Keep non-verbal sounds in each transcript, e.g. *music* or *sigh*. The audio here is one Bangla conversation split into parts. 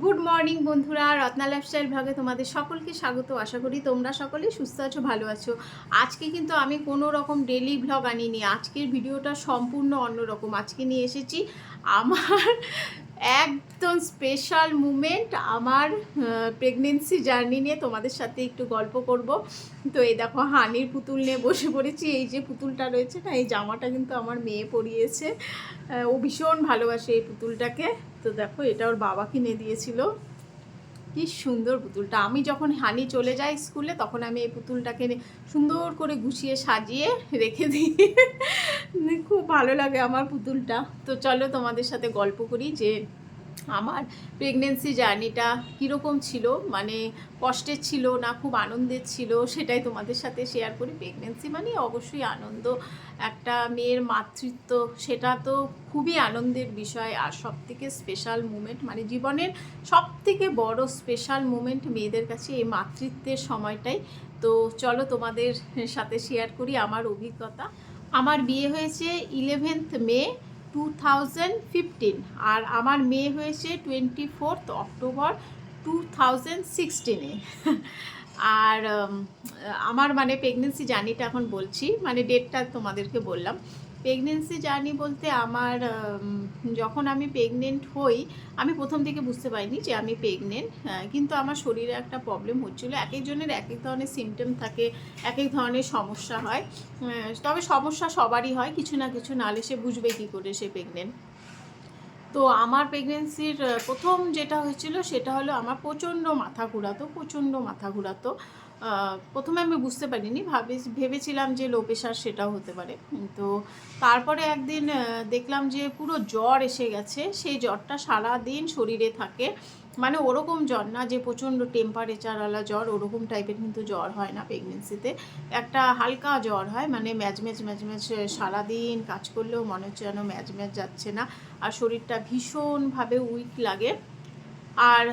গুড মর্নিং বন্ধুরা। রত্না লাইফস্টাইল ভাগে তোমাদের সকলকে স্বাগত। আশা করি তোমরা সকলে সুস্থ আছো, ভালো আছো। আজকে কিন্তু আমি কোনো রকম ডেলি ভ্লগ আনিনি। আজকের ভিডিওটা সম্পূর্ণ অন্যরকম আজকে নিয়ে এসেছি আমার একদম স্পেশাল মুমেন্ট আমার প্রেগনেন্সি জার্নি নিয়ে তোমাদের সাথে একটু গল্প করব। তো এই দেখো, হানির পুতুল নিয়ে বসে পড়েছি। এই যে পুতুলটা রয়েছে না, এই জামাটা কিন্তু আমার মেয়ে পরিয়েছে। ও ভীষণ ভালোবাসে এই পুতুলটাকে। তো দেখো, এটা ওর বাবা কিনে দিয়েছিল। কি সুন্দর পুতুলটা। আমি যখন হানি চলে যাই স্কুলে, তখন আমি এই পুতুলটাকে সুন্দর করে গুছিয়ে সাজিয়ে রেখে দিই। খুব ভালো লাগে আমার পুতুলটা। তো চলো তোমাদের সাথে গল্প করি যে আমার প্রেগনেন্সি জার্নিটা কীরকম ছিল? মানে কষ্টের ছিল না খুব আনন্দের ছিল? সেটাই তোমাদের সাথে শেয়ার করি। প্রেগনেন্সি মানে অবশ্যই আনন্দ। একটা মেয়ের মাতৃত্ব, সেটা তো খুবই আনন্দের বিষয়। আর সব থেকে স্পেশাল মুমেন্ট মানে জীবনের সব থেকে বড় স্পেশাল মুমেন্ট মেয়েদের কাছে এই মাতৃত্বের সময়টাই। তো চলো তোমাদের সাথে শেয়ার করি আমার অভিজ্ঞতা। আমার বিয়ে হয়েছে eleventh May. Two thousand fifteen আর আমার মেয়ে হয়েছে twenty fourth October two thousand সিক্সটিনে আর আমার মানে প্রেগনেন্সি জার্নিটা এখন বলছি মানে ডেটটা তোমাদেরকে বললাম। প্রেগনেন্সি জার্নি বলতে আমার যখন আমি প্রেগনেন্ট হই, আমি প্রথম থেকে বুঝতে পারিনি যে আমি প্রেগনেন্ট কিন্তু আমার শরীরে একটা প্রবলেম হচ্ছিল। এক একজনের এক এক ধরনের সিমটম থাকে, এক এক ধরনের সমস্যা হয়। তবে সমস্যা সবারই হয়, কিছু না কিছু নালে সে বুঝবে কী করে সে প্রেগনেন্ট তো আমার প্রেগনেন্সির প্রথম যেটা হয়েছিল সেটা হলো আমার প্রচণ্ড মাথা ঘুরাতো, প্রচণ্ড মাথা ঘুরাতো। প্রথমে আমি বুঝতে পারিনি, ভাবে, ভেবেছিলাম যে লো প্রেশার সেটাও হতে পারে। তো তারপরে একদিন দেখলাম যে পুরো জ্বর এসে গেছে, সেই জ্বরটা সারা দিন শরীরে থাকে। মানে ওরকম জ্বর না যে প্রচণ্ড টেম্পারেচারওয়ালা জ্বর, ওরকম টাইপের কিন্তু জ্বর হয় না প্রেগনেন্সিতে একটা হালকা জ্বর হয় মানে ম্যাজ ম্যাজ ম্যাজ ম্যাজ সারাদিন কাজ করলেও মনে হচ্ছে যেন ম্যাজ ম্যাজ যাচ্ছে না। আর শরীরটা ভীষণভাবে উইক লাগে। আর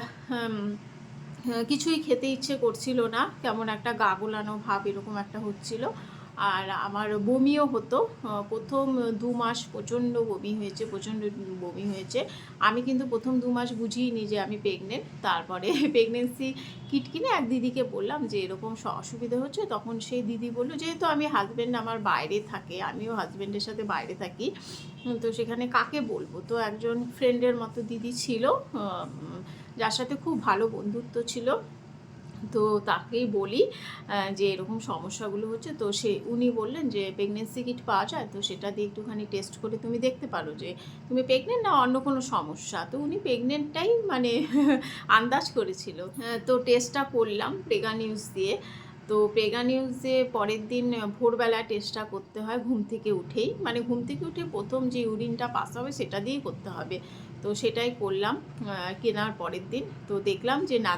কিছুই খেতে ইচ্ছে করছিল না। কেমন একটা গা গোলানো ভাব এরকম একটা হচ্ছিল। আর আমার বমিও হতো। প্রথম দু মাস প্রচণ্ড বমি হয়েছে, প্রচণ্ড বমি হয়েছে। আমি কিন্তু প্রথম দু মাস বুঝিনি যে আমি প্রেগনেন্ট তারপরে প্রেগনেন্সি কিট কিনে এক দিদিকে বললাম যে, এরকম অসুবিধা হচ্ছে? তখন সেই দিদি বলল, যেহেতু আমি হাজব্যান্ড আমার বাইরে থাকে, আমিও হাজব্যান্ডের সাথে বাইরে থাকি তো সেখানে কাকে বলব? তো একজন ফ্রেন্ডের মতো দিদি ছিল যার সাথে খুব ভালো বন্ধুত্ব ছিল। তো তাকেই বলি যে এরকম সমস্যাগুলো হচ্ছে তো সে উনি বললেন যে প্রেগনেন্সি কিট পাওয়া যায় তো সেটা দিয়ে একটুখানি টেস্ট করে তুমি দেখতে পারো যে তুমি প্রেগনেন্ট না অন্য কোনো সমস্যা। তো উনি প্রেগনেন্টটাই মানে *laughs* আন্দাজ করেছিল। হ্যাঁ, তো টেস্টটা করলাম প্রেগা নিউজ দিয়ে। তো প্রেগা নিউজে পরের দিন ভোরবেলা টেস্টটা করতে হয় ঘুম থেকে উঠেই। মানে ঘুম থেকে উঠে প্রথম যে ইউরিনটা পাস হবে সেটা দিয়েই করতে হবে। তো সেটাই করলাম কেনার পরের দিন। তো দেখলাম যে না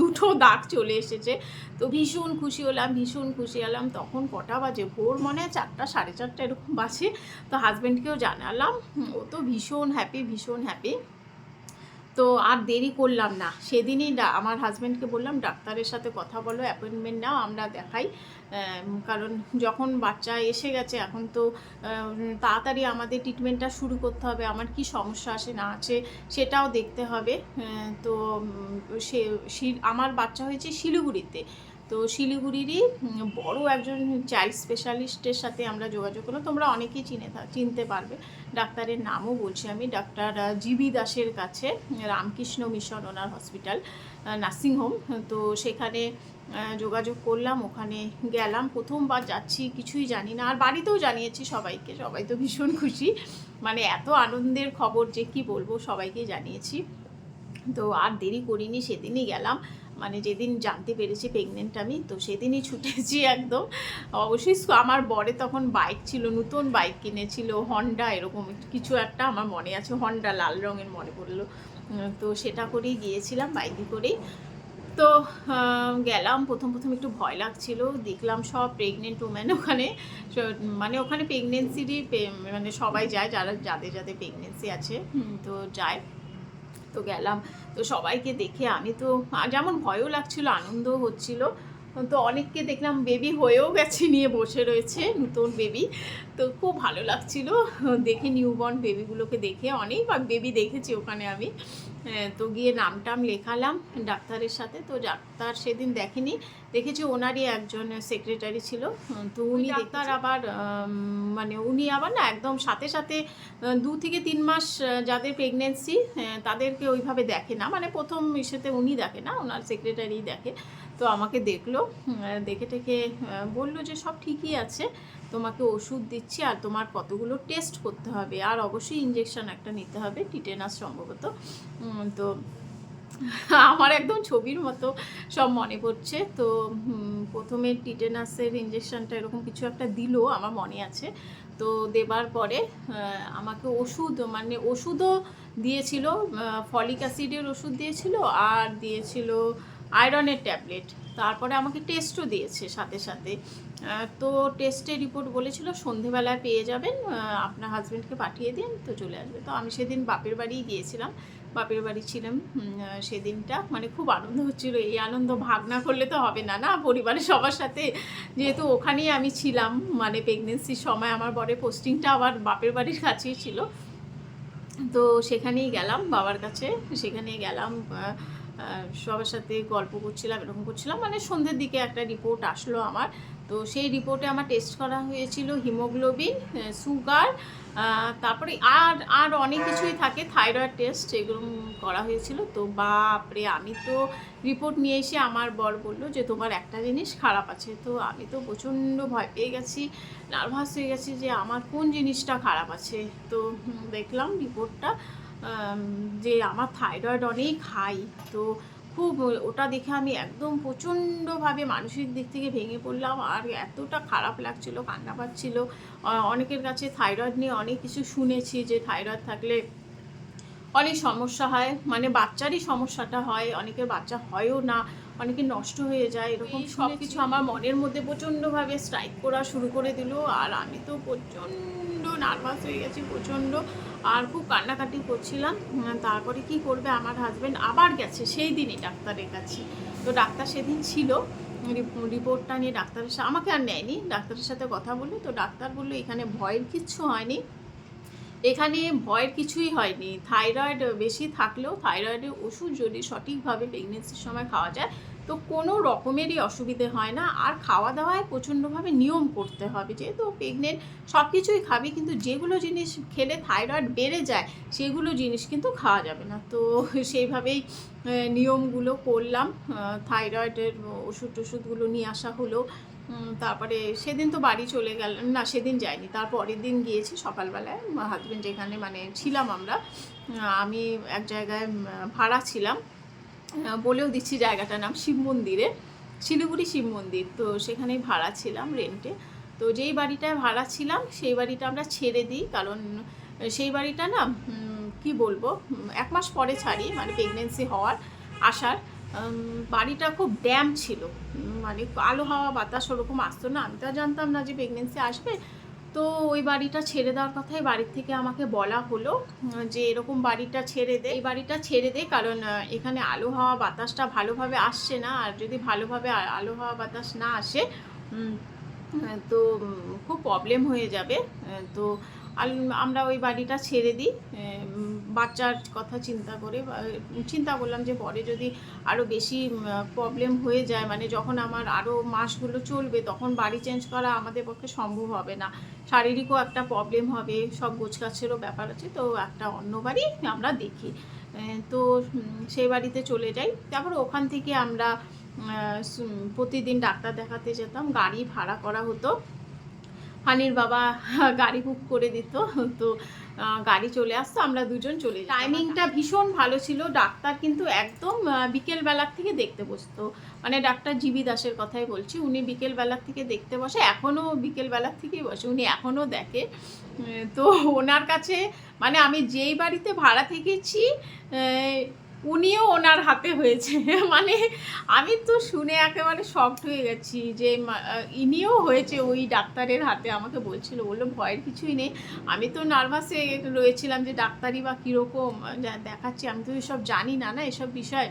দুটো দাগ চলে এসেছে। তো ভীষণ খুশি হলাম, ভীষণ খুশি হলাম। তখন কটা বাজে? ভোর মনে হয় চারটা, সাড়ে চারটা এরকম বাজে। তো হাজব্যান্ডকেও জানালাম, ও তো ভীষণ হ্যাপি ভীষণ হ্যাপি তো আর দেরি করলাম না। সেদিনই আমার হাজব্যান্ডকে বললাম, ডাক্তারের সাথে কথা বলো অ্যাপয়েন্টমেন্ট নাও, আমরা দেখাই। কারণ যখন বাচ্চা এসে গেছে, এখন তো তাড়াতাড়ি আমাদের ট্রিটমেন্টটা শুরু করতে হবে। আমার কি সমস্যা আছে, না আছে, সেটাও দেখতে হবে। তো সে আমার বাচ্চা হয়েছে শিলিগুড়িতে। তো শিলিগুড়িরই বড় একজন চাইল্ড স্পেশালিস্টের সাথে আমরা যোগাযোগ করলাম। তোমরা অনেকেই চিনে চিনতে পারবে। ডাক্তারের নামও বলছি আমি। ডাক্তার জিবি দাসের কাছে, রামকৃষ্ণ মিশন ওনার হসপিটাল নার্সিংহোম তো সেখানে যোগাযোগ করলাম, ওখানে গেলাম। প্রথমবার যাচ্ছি, কিছুই জানি না। আর বাড়িতেও জানিয়েছি সবাইকে। সবাই তো ভীষণ খুশি। মানে এত আনন্দের খবর যে কি বলব, সবাইকে জানিয়েছি। তো আর দেরি করিনি, সেদিনই গেলাম। মানে যেদিন জানতে পেরেছি প্রেগনেন্ট আমি তো সেদিনই ছুটেছি একদম। অবশ্যই আমার বরে তখন বাইক ছিল নতুন বাইক কিনেছিল হন্ডা এরকম কিছু একটা আমার মনে আছে হন্ডা লাল রঙের মনে পড়ল। তো সেটা করেই গিয়েছিলাম বাইকে করেই। তো গেলাম প্রথম প্রথম একটু ভয় লাগছিল দেখলাম সব প্রেগনেন্ট ওম্যান ওখানে। মানে ওখানে প্রেগনেন্সিরই মানে সবাই যায় যারা যাদের যাদের প্রেগনেন্সি আছে। তো যায়। তো গেলাম। তো সবাইকে দেখে আমি তো যেমন ভয়ও লাগছিল, আনন্দও হচ্ছিল। তো অনেককে দেখলাম বেবি হয়েও গেছে, নিয়ে বসে রয়েছে নতুন বেবি। তো খুব ভালো লাগছিল। দেখে নিউবর্ন বেবিগুলোকে দেখে, অনেক বেবি দেখেছি ওখানে আমি। তো গিয়ে নাম টাম লেখালাম। ডাক্তারের সাথে তো ডাক্তার সেদিন দেখেনি। দেখেছি ওনারই একজন সেক্রেটারি ছিল। তো উনি ডাক্তার আবার মানে উনি আবার না একদম সাথে সাথে দু থেকে তিন মাস যাদের প্রেগনেন্সি তাদেরকে ওইভাবে দেখে না। মানে প্রথম ইসেতে উনি দেখে না ওনার সেক্রেটারি দেখে। তো আমাকে দেখল দেখে আহ, বলল যে সব ঠিকই আছে। তোমাকে ওষুধ দিচ্ছি আর তোমার কতগুলো টেস্ট করতে হবে। আর অবশ্যই ইঞ্জেকশন একটা নিতে হবে টিটেনাস সম্ভবত। তো আমার একদম ছবির মতো সব মনে পড়ছে। তো প্রথমে টিটেনাসের ইঞ্জেকশনটা এরকম কিছু একটা দিল, আমার মনে আছে। তো দেবার পরে আমাকে ওষুধ মানে ওষুধও দিয়েছিল ফলিক অ্যাসিডের ওষুধ দিয়েছিল আর দিয়েছিল আয়রনের ট্যাবলেট তারপরে আমাকে টেস্টও দিয়েছে সাথে সাথে। তো টেস্টের রিপোর্ট বলেছিল সন্ধেবেলায় পেয়ে যাবেন আপনার হাজব্যান্ডকে পাঠিয়ে দিন, তো চলে আসবে। তো আমি সেদিন বাপের বাড়ি গিয়েছিলাম, বাপের বাড়ি ছিলাম সেদিনটা মানে খুব আনন্দ হচ্ছিল, এই আনন্দ ভাগ না করলে তো হবে না না? পরিবারের সবার সাথে যেহেতু ওখানেই আমি ছিলাম মানে প্রেগনেন্সির সময় আমার বরের পোস্টিংটা আবার বাপের বাড়ির কাছেই ছিল। তো সেখানেই গেলাম, বাবার কাছে সেখানে গেলাম সবার সাথে গল্প করছিলাম, এরকম করছিলাম। মানে সন্ধ্যের দিকে একটা রিপোর্ট আসলো আমার। তো সেই রিপোর্টে আমার টেস্ট করা হয়েছিল হিমোগ্লোবিন সুগার তারপরে আর আর অনেক কিছুই থাকে থাইরয়েড টেস্ট এগুলো করা হয়েছিল। তো বাপরে, আমি তো রিপোর্ট নিয়ে এসে আমার বর বলল যে, তোমার একটা জিনিস খারাপ আছে। তো আমি তো প্রচণ্ড ভয় পেয়ে গেছি নার্ভাস হয়ে গেছি যে, আমার কোন জিনিসটা খারাপ আছে? তো দেখলাম রিপোর্টটা যে আমার থাইরয়েড অনেক হাই তো খুব ওটা দেখে আমি একদম প্রচণ্ডভাবে মানসিক দিক থেকে ভেঙে পড়লাম। আর এতটা খারাপ লাগছিল, কান্না পাচ্ছিল। অনেকের কাছে থাইরয়েড নিয়ে অনেক কিছু শুনেছি যে থাইরয়েড থাকলে অনেক সমস্যা হয়। মানে বাচ্চারই সমস্যাটা হয়, অনেকের বাচ্চা হয়ও না। অনেকে নষ্ট হয়ে যায় এরকম সব কিছু আমার মনের মধ্যে প্রচণ্ডভাবে স্ট্রাইক করা শুরু করে দিল। আর আমি তো প্রচণ্ড নার্ভাস হয়ে গেছি প্রচণ্ড। আর খুব কান্নাকাটি করছিলাম। তারপরে কি করবে আমার হাজব্যান্ড আবার গেছে সেই দিনই ডাক্তারের কাছে। তো ডাক্তার সেদিন ছিল। রিপোর্টটা নিয়ে ডাক্তারের সাথে আমাকে আর নেয়নি। ডাক্তারের সাথে কথা বলল তো ডাক্তার বলল এখানে ভয়ের কিচ্ছু হয়নি। এখানে ভয়ের কিছুই হয়নি। থাইরয়েড বেশি থাকলেও থাইরয়েডের ওষুধ যদি সঠিকভাবে প্রেগনেন্সির সময় খাওয়া যায় তো কোনো রকমেরই অসুবিধে হয় না। আর খাওয়া দাওয়ায় প্রচণ্ডভাবে নিয়ম করতে হবে। যেহেতু প্রেগনেন্ট সব কিছুই খাবি, কিন্তু যেগুলো জিনিস খেলে থাইরয়েড বেড়ে যায়, সেগুলো জিনিস কিন্তু খাওয়া যাবে না। তো সেইভাবেই নিয়মগুলো করলাম। থাইরয়েডের ওষুধ টষুধগুলো নিয়ে আসা হলো। তারপরে সেদিন তো বাড়ি চলে গেল না, সেদিন যাইনি। তার পরের দিন গিয়েছি সকালবেলায়। হাজব্যান্ড যেখানে মানে ছিলাম আমরা আমি এক জায়গায় ভাড়া ছিলাম। বলেও দিচ্ছি জায়গাটার নাম শিব মন্দিরে, শিলিগুড়ি শিব মন্দির। তো সেখানেই ভাড়া ছিলাম রেন্টে তো যেই বাড়িটায় ভাড়া ছিলাম, সেই বাড়িটা আমরা ছেড়ে দিই। কারণ সেই বাড়িটা না কি বলব এক মাস পরে ছাড়ি মানে প্রেগনেন্সি হওয়ার আসার বাড়িটা খুব ড্যাম ছিল। মানে আলো হাওয়া বাতাস ওরকম আসতো না। আমি তো জানতাম না যে প্রেগনেন্সি আসবে। তো ওই বাড়িটা ছেড়ে দেওয়ার কথাই বাড়ির থেকে আমাকে বলা হলো যে এরকম বাড়িটা ছেড়ে দে। এই বাড়িটা ছেড়ে দে, কারণ এখানে আলো হাওয়া বাতাসটা ভালোভাবে আসছে না, আর যদি ভালোভাবে আলো হাওয়া বাতাস না আসে তো খুব প্রবলেম হয়ে যাবে। তো আমরা ওই বাড়িটা ছেড়ে দিই বাচ্চার কথা চিন্তা করে চিন্তা করলাম যে পরে যদি আরও বেশি প্রবলেম হয়ে যায় মানে যখন আমার আরও মাসগুলো চলবে, তখন বাড়ি চেঞ্জ করা আমাদের পক্ষে সম্ভব হবে না। শারীরিকও একটা প্রবলেম হবে, সব গোছগাছেরও ব্যাপার আছে, তো একটা অন্য বাড়ি আমরা দেখি। তো সেই বাড়িতে চলে যাই, তারপর ওখান থেকে আমরা প্রতিদিন ডাক্তার দেখাতে যেতাম, গাড়ি ভাড়া করা হতো। হানির বাবা গাড়ি বুক করে দিত। তো গাড়ি চলে আসতো, আমরা দুজন চলে। টাইমিংটা ভীষণ ভালো ছিল। ডাক্তার কিন্তু একদম বিকেলবেলার থেকে দেখতে বসতো। মানে ডাক্তার জিবি দাসের কথাই বলছি, উনি বিকেলবেলার থেকে দেখতে বসে এখনও বিকেলবেলার থেকেই বসে, উনি এখনও দেখে। তো ওনার কাছে মানে আমি যেই বাড়িতে ভাড়া থেকেছি উনিও ওনার হাতে হয়েছে। *laughs* মানে আমি তো শুনে একেবারে শকড হয়ে গেছি যে ইনিও হয়েছে ওই ডাক্তারের হাতে। আমাকে বলছিল, বলল, ভয়ের কিছুই নেই। আমি তো নার্ভাসে রয়েছিলাম যে ডাক্তারি বা কীরকম দেখাচ্ছি। আমি তো এসব জানি না না, এসব বিষয়।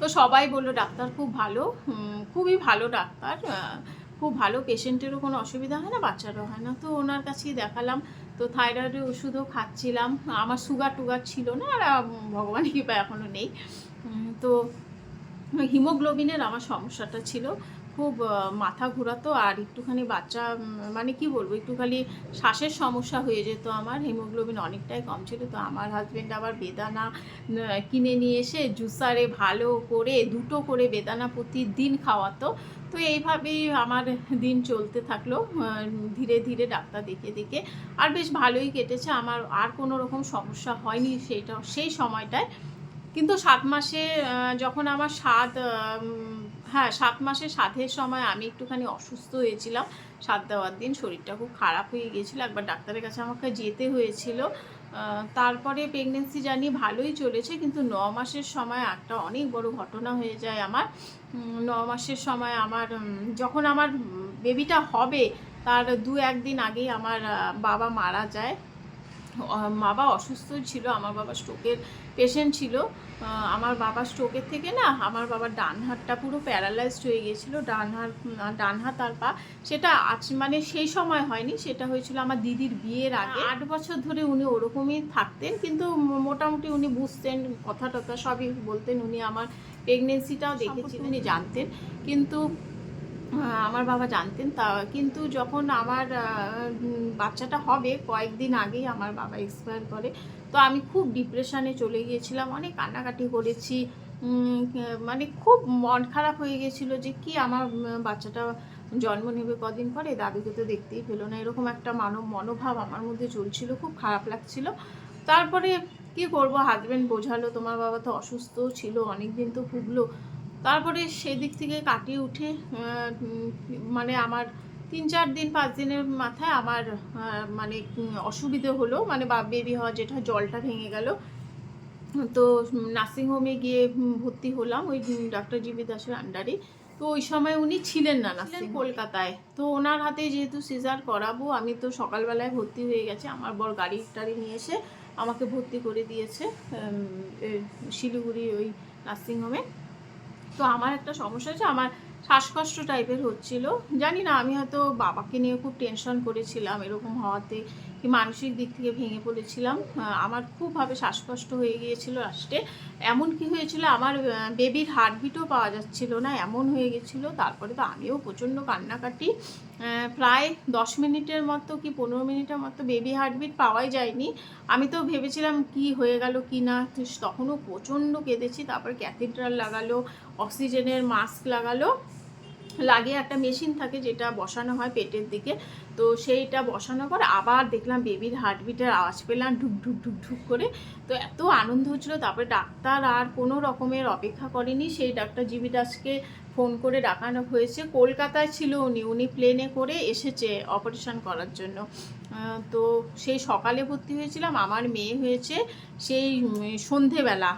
তো সবাই বলল, ডাক্তার খুব ভালো খুবই ভালো ডাক্তার। খুব ভালো পেশেন্টেরও কোনো অসুবিধা হয় না, বাচ্চারও হয় না। তো ওনার কাছেই দেখালাম। তো থাইরয়েডের ওষুধও খাচ্ছিলাম। আমার সুগার টুগার ছিল না আর ভগবান ভগবানের কৃপা এখনও নেই। তো হিমোগ্লোবিনের আমার সমস্যাটা ছিল। খুব মাথা ঘোরাতো আর একটুখানি বাচ্চা মানে কি বলব, একটুখানি শ্বাসের সমস্যা হয়ে যেত আমার। হিমোগ্লোবিন অনেকটাই কম ছিল, তো আমার হাজব্যান্ড আবার বেদানা কিনে নিয়ে এসে জুসারে ভালো করে, দুটো করে বেদানা প্রতিদিন খাওয়াতো। তো এইভাবেই আমার দিন চলতে থাকল ধীরে ধীরে ডাক্তার দেখে দেখে। আর বেশ ভালোই কেটেছে, আমার আর কোনো রকম সমস্যা হয়নি সেইটা সেই সময়টায়। কিন্তু সাত মাসে যখন আমার স্বাদ হ্যাঁ সাত মাসে সাধের সময় আমি একটুখানি অসুস্থ হয়েছিলাম। সাত দেওয়ার দিন শরীরটা খুব খারাপ হয়ে গিয়েছিল। একবার ডাক্তারের কাছে আমাকে যেতে হয়েছিল। তারপরে প্রেগনেন্সি জানি ভালোই চলেছে, কিন্তু ন মাসের সময় একটা অনেক বড় ঘটনা হয়ে যায় আমার। ন মাসের সময় আমার যখন আমার বেবিটা হবে, তার দু একদিন আগেই আমার বাবা মারা যায়। বাবা অসুস্থ ছিল, আমার বাবা স্ট্রোকের পেশেন্ট ছিল আমার বাবা স্ট্রোকের থেকে না, আমার বাবার ডান হাতটা পুরো প্যারালাইজড হয়ে গিয়েছিল, ডান হাত ডান হাত আর পা, সেটা আজ মানে সেই সময় হয়নি, সেটা হয়েছিল আমার দিদির বিয়ের আগে। আট বছর ধরে উনি ওরকমই থাকতেন, কিন্তু মোটামুটি উনি বুঝতেন, কথা টথা সবই বলতেন, উনি আমার প্রেগনেন্সিটাও দেখেছিলেন উনি জানতেন। কিন্তু আমার বাবা জানতেন। তা কিন্তু যখন আমার বাচ্চাটা হবে, কয়েকদিন আগেই আমার বাবা এক্সপায়ার করে। তো আমি খুব ডিপ্রেশনে চলে গিয়েছিলাম, অনেক কান্নাকাটি করেছি। মানে খুব মন খারাপ হয়ে গেছিল যে কি আমার বাচ্চাটা জন্ম নেবে কদিন পরে? দাদুকে তো দেখতেই পেল না। এরকম একটা মানব মনোভাব আমার মধ্যে চলছিল, খুব খারাপ লাগছিল। তারপরে কি করব? হাজব্যান্ড বোঝালো, তোমার বাবা তো অসুস্থ ছিল অনেক দিন তো ভুগলো। তারপরে সেদিক থেকে কাটিয়ে উঠে মানে আমার তিন চার দিন পাঁচ দিনের মাথায় আমার মানে অসুবিধে হলো মানে বা বেবি হওয়া যেটা জলটা ভেঙে গেল। তো নার্সিংহোমে গিয়ে ভর্তি হলাম ওই ডক্টর জিবি দাসের আন্ডারে তো ওই সময় উনি ছিলেন না নার্সিং কলকাতায়। তো ওনার হাতে যেহেতু সিজার করাবো আমি তো সকালবেলায় ভর্তি হয়ে গেছে আমার বর গাড়ি টাড়ি নিয়ে এসে আমাকে ভর্তি করে দিয়েছে শিলিগুড়ি ওই নার্সিংহোমে তো আমার একটা সমস্যা হয়েছে, আমার শ্বাসকষ্ট টাইপের হচ্ছিল। জানি না, আমি হয়তো বাবাকে নিয়ে খুব টেনশন করেছিলাম এরকম হওয়াতে। কি মানসিক দিক থেকে ভেঙে পড়েছিলাম। আমার খুবভাবে শ্বাসকষ্ট হয়ে গিয়েছিল লাস্টে। এমন কি হয়েছিল, আমার বেবির হার্টবিটও পাওয়া যাচ্ছিল না, এমন হয়ে গেছিল তারপরে তো আমিও প্রচণ্ড কান্নাকাটি। প্রায় দশ মিনিটের মতো কি পনেরো মিনিটের মতো বেবি হার্টবিট পাওয়াই যায়নি। আমি তো ভেবেছিলাম কি হয়ে গেল, কি না। তখনও প্রচণ্ড কেঁদেছি, তারপর ক্যাথিড্রাল লাগালো অক্সিজেনের মাস্ক লাগালো। লাগিয়ে একটা মেশিন থাকে যেটা বসানো হয় পেটের দিকে। তো সেইটা বসানোর পর আবার দেখলাম বেবির হার্টবিটের আওয়াজ পেলাম ঢুক ঢুক ঢুক ঢুক করে। তো এত আনন্দ হচ্ছিল, তারপরে ডাক্তার আর কোনো রকমের অপেক্ষা করেনি। সেই ডাক্তার জিবি দাসকে ফোন করে ডাকানো হয়েছে। কলকাতায় ছিল উনি উনি প্লেনে করে এসেছে অপারেশন করার জন্য। তো সেই সকালে ভর্তি হয়েছিলাম আমার মেয়ে হয়েছে সেই সন্ধেবেলা।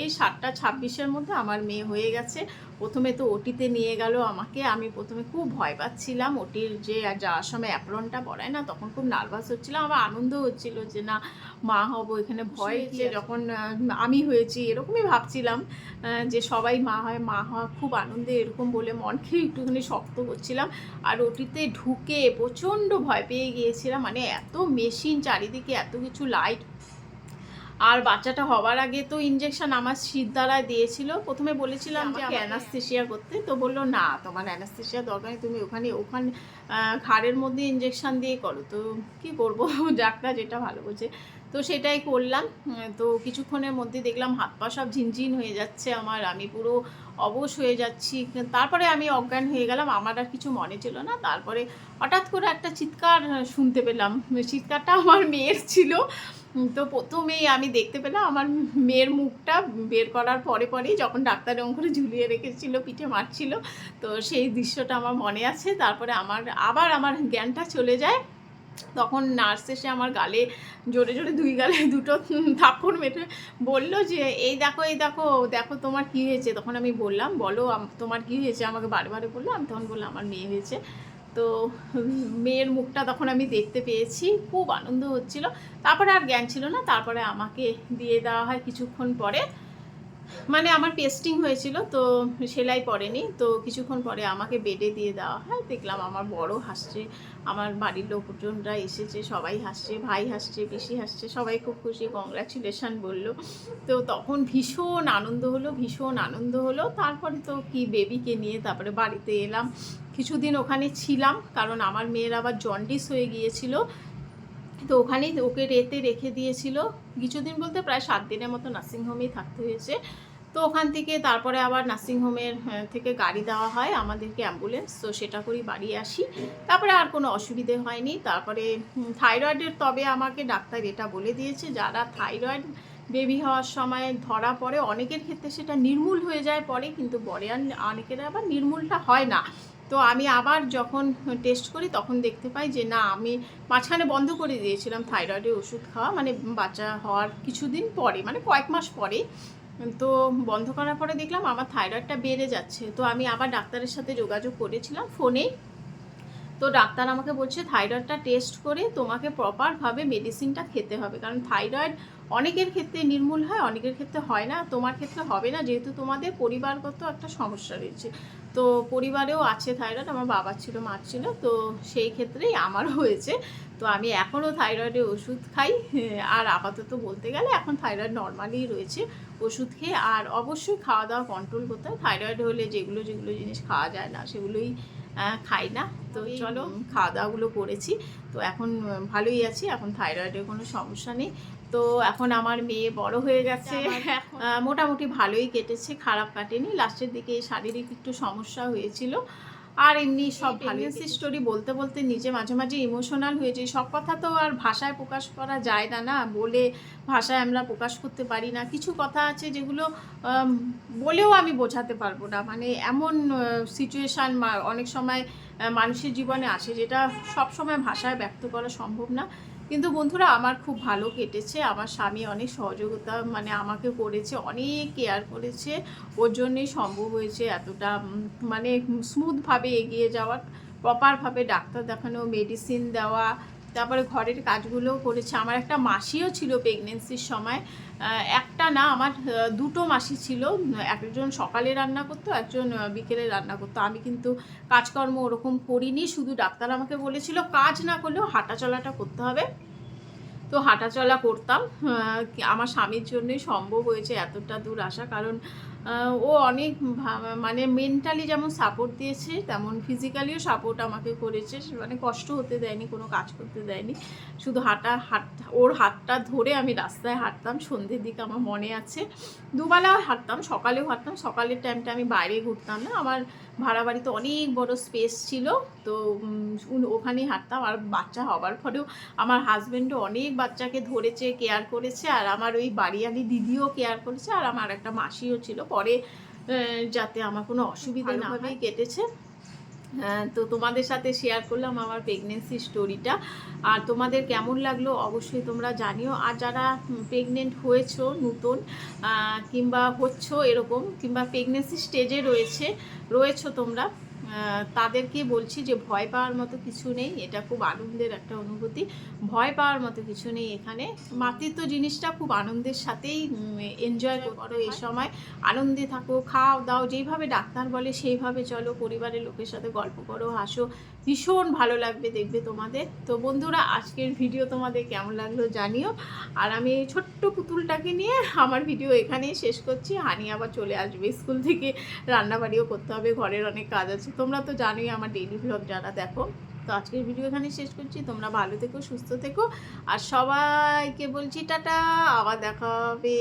এই সাতটা ছাব্বিশের মধ্যে আমার মেয়ে হয়ে গেছে। প্রথমে তো ওটিতে নিয়ে গেল আমাকে। আমি প্রথমে খুব ভয় পাচ্ছিলাম ওটির যে যাওয়ার সময় অ্যাপ্রনটা পড়ায় না তখন খুব নার্ভাস হচ্ছিলাম। আমার আনন্দ হচ্ছিল যে না মা হব এখানে ভয় যে যখন আমি হয়েছি এরকমই ভাবছিলাম যে সবাই মা হয় মা হওয়া খুব আনন্দে এরকম বলে মনকে একটুখানি শক্ত করছিলাম আর ওটিতে ঢুকে প্রচণ্ড ভয় পেয়ে গিয়েছিলাম। মানে এত মেশিন চারিদিকে এত কিছু লাইট আর বাচ্চাটা হওয়ার আগে তো ইঞ্জেকশন আমার শীত দ্বারা দিয়েছিল। প্রথমে বলেছিলাম যে আমাকে অ্যানাস্থেশিয়া করতে। তো বলল না তোমার অ্যানাস্থেশিয়া দরকার নেই তুমি ওখানে ওখানে ঘাড়ের মধ্যে ইঞ্জেকশন দিয়ে করো। তো কি করব? ডাক্তার *laughs* যেটা ভালো বলছে। তো সেটাই করলাম। তো কিছুক্ষণের মধ্যে দেখলাম হাত পা সব ঝিনঝিন হয়ে যাচ্ছে আমার। আমি পুরো অবশ হয়ে যাচ্ছি। তারপরে আমি অজ্ঞান হয়ে গেলাম, আমার আর কিছু মনে ছিল না। তারপরে হঠাৎ করে একটা চিৎকার শুনতে পেলাম। চিৎকারটা আমার মেয়ের ছিল। তো প্রথমেই আমি দেখতে পেলাম, আমার মেয়ের মুখটা বের করার পরে পরেই যখন ডাক্তার এরকম করে ঝুলিয়ে রেখেছিল, পিঠে মারছিল, তো সেই দৃশ্যটা আমার মনে আছে। তারপরে আমার, আবার আমার জ্ঞানটা চলে যায়। তখন নার্স এসে আমার গালে জোরে জোরে দুই গালে *laughs* দুটো থাপ্পড় মেটে বলল যে, এই দেখো এই দেখো দেখো তোমার কি হয়েছে? তখন আমি বললাম, বলো তোমার কি হয়েছে? আমাকে বারে বারে বলল, আমি তখন বললাম, আমার মেয়ে হয়েছে। তো মেয়ের মুখটা তখন আমি দেখতে পেয়েছি, খুব আনন্দ হচ্ছিল। তারপরে আর জ্ঞান ছিল না, তারপরে আমাকে দিয়ে দেওয়া হয় কিছুক্ষণ পরে। মানে আমার পেস্টিং হয়েছিল, তো সেলাই পড়েনি, তো কিছুক্ষণ পরে আমাকে বেডে দিয়ে দেওয়া হয়। দেখলাম আমার বড় হাসছে, আমার বাড়ির লোকজনরা এসেছে, সবাই হাসছে, ভাই হাসছে, পিসি হাসছে, সবাই খুব খুশি কংগ্রাচুলেশন বলল। তো তখন ভীষণ আনন্দ হলো, ভীষণ আনন্দ হলো। তারপরে তো কি বেবিকে নিয়ে তারপরে বাড়িতে এলাম। কিছুদিন ওখানে ছিলাম, কারণ আমার মেয়ের আবার জন্ডিস হয়ে গিয়েছিল। তো ওখানেই ওকে রেতে রেখে দিয়েছিল। কিছুদিন বলতে প্রায় সাত দিনের মতো নার্সিংহোমেই থাকতে হয়েছে। তো ওখান থেকে তারপরে আবার নার্সিংহোমের থেকে গাড়ি দেওয়া হয় আমাদেরকে অ্যাম্বুলেন্স তো সেটা করেই বাড়ি আসি। তারপরে আর কোনো অসুবিধে হয়নি। তারপরে থাইরয়েডের তবে আমাকে ডাক্তার এটা বলে দিয়েছে, যারা থাইরয়েড বেবি হওয়ার সময় ধরা পড়ে, অনেকের ক্ষেত্রে সেটা নির্মূল হয়ে যায় পরে, কিন্তু আর অনেকের আবার নির্মূলটা হয় না। তো আমি আবার যখন টেস্ট করি, তখন দেখতে পাই যে, না, আমি মাঝখানে বন্ধ করে দিয়েছিলাম থাইরয়েডের ওষুধ খাওয়া মানে বাচ্চা হওয়ার কিছুদিন পরে মানে কয়েক মাস পরে তো বন্ধ করার পরে দেখলাম আমার থাইরয়েডটা বেড়ে যাচ্ছে। তো আমি আবার ডাক্তারের সাথে যোগাযোগ করেছিলাম ফোনে তো ডাক্তার আমাকে বলছে থাইরয়েডটা টেস্ট করে তোমাকে প্রপারভাবে মেডিসিনটা খেতে হবে। কারণ থাইরয়েড অনেকের ক্ষেত্রে নির্মূল হয়, অনেকের ক্ষেত্রে হয় না। তোমার ক্ষেত্রে হবে না, যেহেতু তোমাদের পরিবারগত একটা সমস্যা রয়েছে। তো পরিবারেও আছে থাইরয়েড আমার বাবার ছিল মার ছিল, তো সেই ক্ষেত্রেই আমারও হয়েছে। তো আমি এখনও থাইরয়েডের ওষুধ খাই। আর আপাতত বলতে গেলে এখন থাইরয়েড নর্মালি রয়েছে, ওষুধ খেয়ে। আর অবশ্যই খাওয়া দাওয়া কন্ট্রোল করতে হয়। থাইরয়েড হলে যেগুলো যেগুলো জিনিস খাওয়া যায় না, সেগুলোই খাই না। তো চলো খাওয়া দাওয়াগুলো করেছি। তো এখন ভালোই আছি এখন থাইরয়েডের কোনো সমস্যা নেই। তো এখন আমার মেয়ে বড় হয়ে গেছে। মোটামুটি ভালোই কেটেছে খারাপ কাটেনি। লাস্টের দিকে শারীরিক একটু সমস্যা হয়েছিল। আর এমনি সব প্রেগনেন্সি স্টোরি বলতে বলতে নিজে মাঝে মাঝে ইমোশনাল হয়ে যাই। সব কথা তো আর ভাষায় প্রকাশ করা যায় না না? বলে ভাষায় আমরা প্রকাশ করতে পারি না। কিছু কথা আছে যেগুলো বলেও আমি বোঝাতে পারব না। মানে এমন সিচুয়েশান অনেক সময় মানুষের জীবনে আসে যেটা সব সময় ভাষায় ব্যক্ত করা সম্ভব না। কিন্তু বন্ধুরা আমার খুব ভালো কেটেছে। আমার স্বামী অনেক সহযোগিতা মানে আমাকে করেছে, অনেক কেয়ার করেছে। ওর জন্যই সম্ভব হয়েছে এতটা মানে স্মুথভাবে এগিয়ে যাওয়ার প্রপারভাবে ডাক্তার দেখানো মেডিসিন দেওয়া তারপরে ঘরের কাজগুলোও করেছে। আমার একটা মাসিও ছিল প্রেগনেন্সির সময়। একটা না, আমার দুটো মাসি ছিল। একজন সকালে রান্না করতো, একজন বিকেলে রান্না করতো। আমি কিন্তু কাজকর্ম ওরকম করিনি, শুধু ডাক্তার আমাকে বলেছিল, কাজ না করলেও হাঁটা চলাটা করতে হবে। তো হাঁটা চলা করতাম আমার স্বামীর জন্যই সম্ভব হয়েছে এতটা দূর আসা। কারণ ও অনেক মানে মেন্টালি যেমন সাপোর্ট দিয়েছে, তেমন ফিজিক্যালিও সাপোর্ট আমাকে করেছে। মানে কষ্ট হতে দেয়নি, কোনো কাজ করতে দেয়নি। শুধু হাঁটা, হাট, ওর হাতটা ধরে আমি রাস্তায় হাঁটতাম, সন্ধ্যের দিকে আমার মনে আছে। দুবেলা হাঁটতাম, সকালেও হাঁটতাম, সকালের টাইমটা আমি বাইরে ঘুরতাম না। আমার ভাড়া বাড়িতে অনেক বড় স্পেস ছিল, তো ওখানেই হাঁটতাম। আর বাচ্চা হবার পরেও আমার হাজব্যান্ডও অনেক বাচ্চাকে ধরেছে কেয়ার করেছে। আর আমার ওই বাড়িয়ালি দিদিও কেয়ার করেছে। আর আমার একটা মাসিও ছিল পরে যাতে আমার কোনো অসুবিধা না হয় কেটেছে। তো তোমাদের সাথে শেয়ার করলাম আমার প্রেগনেন্সি স্টোরিটা আর তোমাদের কেমন লাগল অবশ্যই তোমরা জানিও। আর যারা প্রেগনেন্ট হয়েছো নতুন কিংবা হচ্ছ এরকম কিংবা প্রেগনেন্সি স্টেজে রয়েছে রয়েছো তোমরা তাদেরকে বলছি যে ভয় পাওয়ার মতো কিছু নেই এটা খুব আনন্দের একটা অনুভূতি। ভয় পাওয়ার মতো কিছু নেই এখানে। মাতৃত্ব জিনিসটা খুব আনন্দের সাথেই এনজয় করো এই সময়। আনন্দে থাকো খাও দাও যেইভাবে ডাক্তার বলে সেইভাবে চলো পরিবারের লোকের সাথে গল্প করো হাসো। ভীষণ ভালো লাগবে দেখবে তোমাদের। তো বন্ধুরা, আজকের ভিডিও তোমাদের কেমন লাগল জানিও। আর আমি এই ছোট্ট পুতুলটাকে নিয়ে আমার ভিডিও এখানেই শেষ করছি। হানি আবার চলে আসবে স্কুল থেকে। রান্নাবাড়িও করতে হবে, ঘরের অনেক কাজ আছে। তোমরা তো জানোই আমার ডেইলি ভ্লগ যারা দেখো। তো আজকের ভিডিও এখানে শেষ করছি। তোমরা ভালো থেকো, সুস্থ থেকো। আর সবাইকে বলছি টাটা, আবার দেখা হবে।